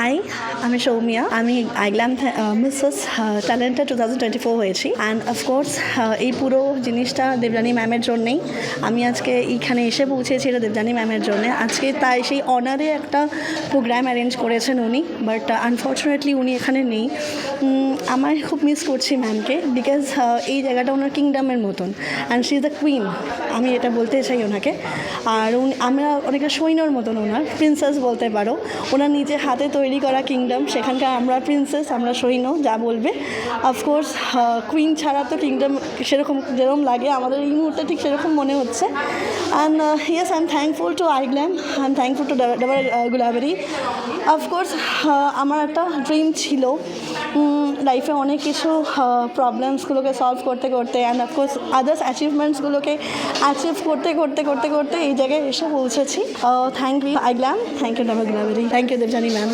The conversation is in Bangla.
হাই আমি সৌমিয়া। আমি iGlam Mrs talented two thousand twenty four হয়েছি। অ্যান্ড অফকোর্স এই পুরো জিনিসটা দেবযানী ম্যামের জন্যেই আমি আজকে এইখানে এসে পৌঁছেছি এটা দেবযানী ম্যামের জন্য। আজকে তাই সেই অনারে একটা প্রোগ্রাম অ্যারেঞ্জ করেছেন উনি বাট আনফর্চুনেটলি উনি এখানে নেই। আমার খুব মিস করছি ম্যামকে বিকজ এই জায়গাটা ওনার কিংডমের মতন। And she is the queen আমি এটা বলতে চাই ওনাকে। আর আমরা অনেকটা সৈন্যর মতন ওনার প্রিন্সেস বলতে পারো। ওনার নিজে হাতে তৈরি করা কিংডম সেখানকার আমরা প্রিন্সেস আমরা সৈন্য, যা বলবে। অফকোর্স কুইন ছাড়া তো কিংডম সেরকম, যেরকম লাগে, আমাদের এই মুহূর্তে ঠিক সেরকম মনে হচ্ছে। And yes I am thankful to iGlam I am thankful to Dabur Gulabari of course আমার একটা ড্রিম ছিল লাইফে অনেক কিছু প্রবলেমসগুলোকে সলভ করতে করতে অ্যান্ড অফকোর্স আদার্স অ্যাচিভমেন্টসগুলোকে অ্যাচিভ করতে করতে করতে করতে এই জায়গায় এসে পৌঁছেছি। Thank you iGlam thank you Dabur Gulabari thank you Debjani ma'am